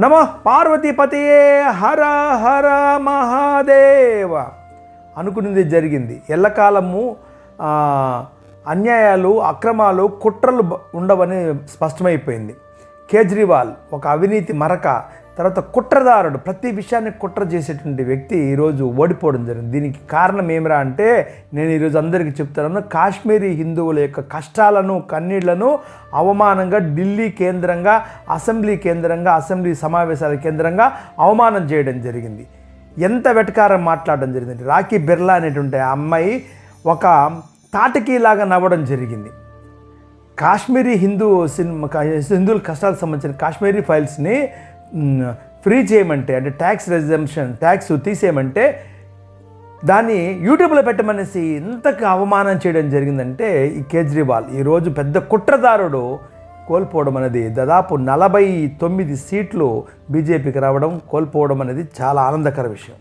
నమ పార్వతీపతియే హర హర మహాదేవ. అనుకున్నది జరిగింది. ఎల్లకాలము అన్యాయాలు అక్రమాలు కుట్రలు ఉండవని స్పష్టమైపోయింది. కేజ్రీవాల్ ఒక అవినీతి మరక తర్వాత కుట్రదారుడు ప్రతి విషయాన్ని కుట్ర చేసేటువంటి వ్యక్తి ఈరోజు ఓడిపోవడం జరిగింది. దీనికి కారణం ఏమిరా అంటే నేను ఈరోజు అందరికీ చెప్తున్నాను కాశ్మీరీ హిందువుల యొక్క కష్టాలను కన్నీళ్ళను అవమానంగా ఢిల్లీ కేంద్రంగా అసెంబ్లీ కేంద్రంగా అసెంబ్లీ సమావేశాల కేంద్రంగా అవమానం చేయడం జరిగింది. ఎంత వెటకారం మాట్లాడడం జరిగింది? రాఖీ బిర్లా అనేటువంటి ఆ అమ్మాయి ఒక తాటకీలాగా నవ్వడం జరిగింది. కాశ్మీరీ హిందూ సినిమా హిందువుల కష్టాలకు సంబంధించిన కాశ్మీరీ ఫైల్స్ని ఫ్రీ చేయమంటే అంటే ట్యాక్స్ రెజంప్షన్ ట్యాక్స్ తీసేయమంటే దాన్ని యూట్యూబ్లో పెట్టమనేసి ఇంతకు అవమానం చేయడం జరిగిందంటే ఈ కేజ్రీవాల్. ఈరోజు పెద్ద కుట్రదారుడు కోల్పోవడం అనేది దాదాపు నలభై తొమ్మిది సీట్లు బీజేపీకి రావడం కోల్పోవడం అనేది చాలా ఆనందకర విషయం.